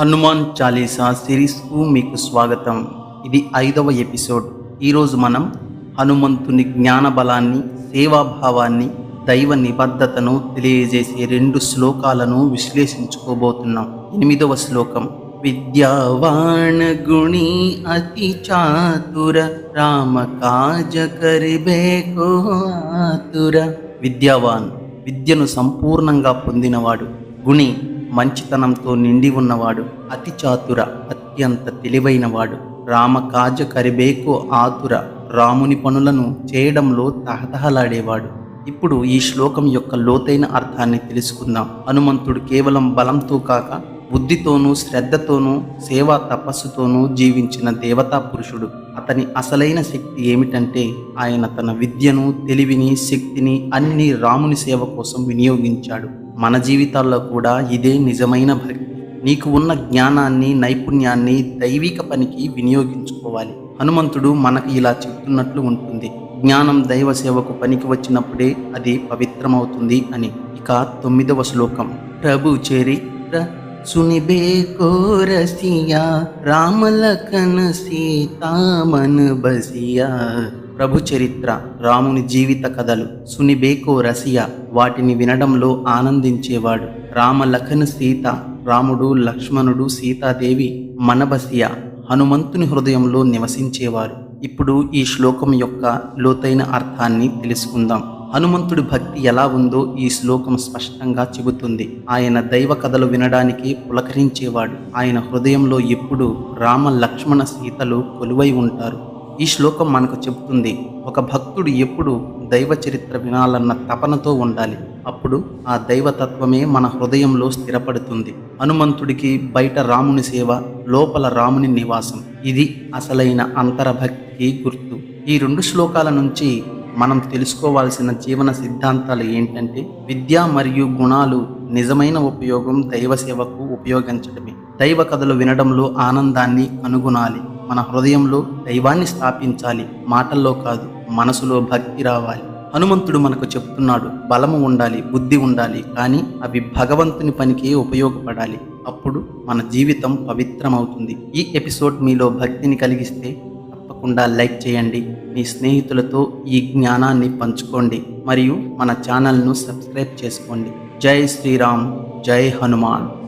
హనుమాన్ చాలీసా సిరీస్కు మీకు స్వాగతం. ఇది ఐదవ ఎపిసోడ్. ఈరోజు మనం హనుమంతుని జ్ఞానబలాన్ని సేవాభావాన్ని దైవ నిబద్ధతను తెలియజేసే రెండు శ్లోకాలను విశ్లేషించుకోబోతున్నాం. ఎనిమిదవ శ్లోకం. విద్యావాణ గుణి అతి చాతుర రామ కాజ కరిబేకో ఆతుర విద్యావాన్ విద్యను సంపూర్ణంగా పొందినవాడు. గుణి మంచితనంతో నిండి ఉన్నవాడు అతి చాతుర అత్యంత తెలివైనవాడు. రామకాజ కరిబేకు ఆతుర రాముని పనులను చేయడంలో తహతహలాడేవాడు. ఇప్పుడు ఈ శ్లోకం యొక్క లోతైన అర్థాన్ని తెలుసుకుందాం. హనుమంతుడు కేవలం బలంతో కాక బుద్ధితోనూ శ్రద్ధతోనూ సేవా తపస్సుతోనూ జీవించిన దేవతా పురుషుడు. అతని అసలైన శక్తి ఏమిటంటే ఆయన తన విద్యను తెలివిని శక్తిని అన్ని రాముని సేవ కోసం వినియోగించాడు. మన జీవితాల్లో కూడా ఇదే నిజమైన భక్తి నీకు ఉన్న జ్ఞానాన్ని నైపుణ్యాన్ని దైవిక పనికి వినియోగించుకోవాలి. హనుమంతుడు మనకు ఇలా చెప్తున్నట్లు ఉంటుంది. జ్ఞానం దైవ సేవకు పనికి వచ్చినప్పుడే అది పవిత్రమవుతుంది అని. ఇక తొమ్మిదవ శ్లోకం. ప్రభు చరిత్ర సునిబేకో రసియా రామలకన సీతామన్ బసియా. ప్రభు చరిత్ర రాముని జీవిత కథలు సునిబేకో రసియా వాటిని వినడంలో ఆనందించేవాడు. రామ లఖన సీత రాముడు లక్ష్మణుడు సీతాదేవి మనబసియా హనుమంతుని హృదయంలో నివసించేవారు. ఇప్పుడు ఈ శ్లోకం యొక్క లోతైన అర్థాన్ని తెలుసుకుందాం. హనుమంతుడి భక్తి ఎలా ఉందో ఈ శ్లోకం స్పష్టంగా చెబుతుంది. ఆయన దైవ కథలు వినడానికి పులకరించేవాడు. ఆయన హృదయంలో ఎప్పుడు రామ లక్ష్మణ సీతలు కొలువై ఉంటారు. ఈ శ్లోకం మనకు చెబుతుంది ఒక భక్తుడు ఎప్పుడు దైవ చరిత్ర వినాలన్న తపనతో ఉండాలి. అప్పుడు ఆ దైవతత్వమే మన హృదయంలో స్థిరపడుతుంది. హనుమంతుడికి బయట రాముని సేవ లోపల రాముని నివాసం. ఇది అసలైన అంతరభక్తికి గుర్తు. ఈ రెండు శ్లోకాల నుంచి మనం తెలుసుకోవాల్సిన జీవన సిద్ధాంతాలు ఏంటంటే విద్య మరియు గుణాలు నిజమైన ఉపయోగం దైవ సేవకు ఉపయోగించడమే. దైవ కథలు వినడంలో ఆనందాన్ని అనుగుణాలి మన హృదయంలో దైవాన్ని స్థాపించాలి. మాటల్లో కాదు మనసులో భక్తి రావాలి. హనుమంతుడు మనకు చెప్తున్నాడు బలము ఉండాలి బుద్ధి ఉండాలి కానీ అవి భగవంతుని పనికే ఉపయోగపడాలి. అప్పుడు మన జీవితం పవిత్రమవుతుంది. ఈ ఎపిసోడ్ మీలో భక్తిని కలిగిస్తే తప్పకుండా లైక్ చేయండి. మీ స్నేహితులతో ఈ జ్ఞానాన్ని పంచుకోండి. మరియు మన ఛానల్ను సబ్స్క్రైబ్ చేసుకోండి. జై శ్రీరామ్ జై హనుమాన్.